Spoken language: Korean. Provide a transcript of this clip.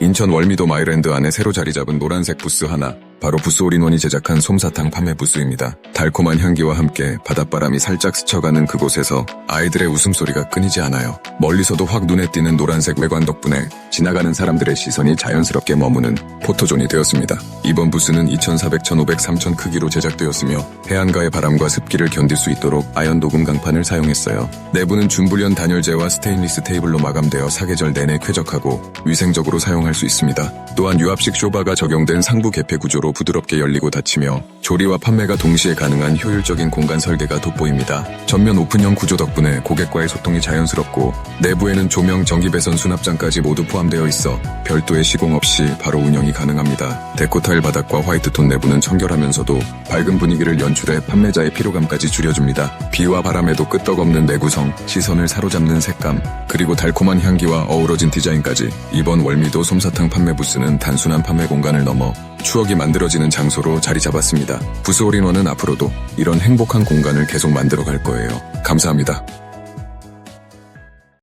인천 월미도 마이랜드 안에 새로 자리 잡은 노란색 부스 하나, 바로 부스 올인원이 제작한 솜사탕 판매 부스입니다. 달콤한 향기와 함께 바닷바람이 살짝 스쳐가는 그곳에서 아이들의 웃음소리가 끊이지 않아요. 멀리서도 확 눈에 띄는 노란색 외관 덕분에 지나가는 사람들의 시선이 자연스럽게 머무는 포토존이 되었습니다. 이번 부스는 2400, 1500, 3000 크기로 제작되었으며 해안가의 바람과 습기를 견딜 수 있도록 아연 도금 강판을 사용했어요. 내부는 준불연 단열재와 스테인리스 테이블로 마감되어 사계절 내내 쾌적하고 위생적으로 사용할 수 있습니다. 또한 유압식 쇼바가 적용된 상부 개폐 구조로 부드럽게 열리고 닫히며 조리와 판매가 동시에 가능한 효율적인 공간 설계가 돋보입니다. 전면 오픈형 구조 덕분에 고객과의 소통이 자연스럽고 내부에는 조명, 전기 배선, 수납장까지 모두 포함되어 있어 별도의 시공 없이 바로 운영이 가능합니다. 데코 타일 바닥과 화이트톤 내부는 청결하면서도 밝은 분위기를 연출해 판매자의 피로감까지 줄여줍니다. 비와 바람에도 끄떡없는 내구성, 시선을 사로잡는 색감, 그리고 달콤한 향기와 어우러진 디자인까지 이번 월미도 솜사탕 판매 부스는 단순한 판매 공간을 넘어 추억이 만들어지는 장소로 자리 잡았습니다. 부스 올인원은 앞으로도 이런 행복한 공간을 계속 만들어 갈 거예요. 감사합니다.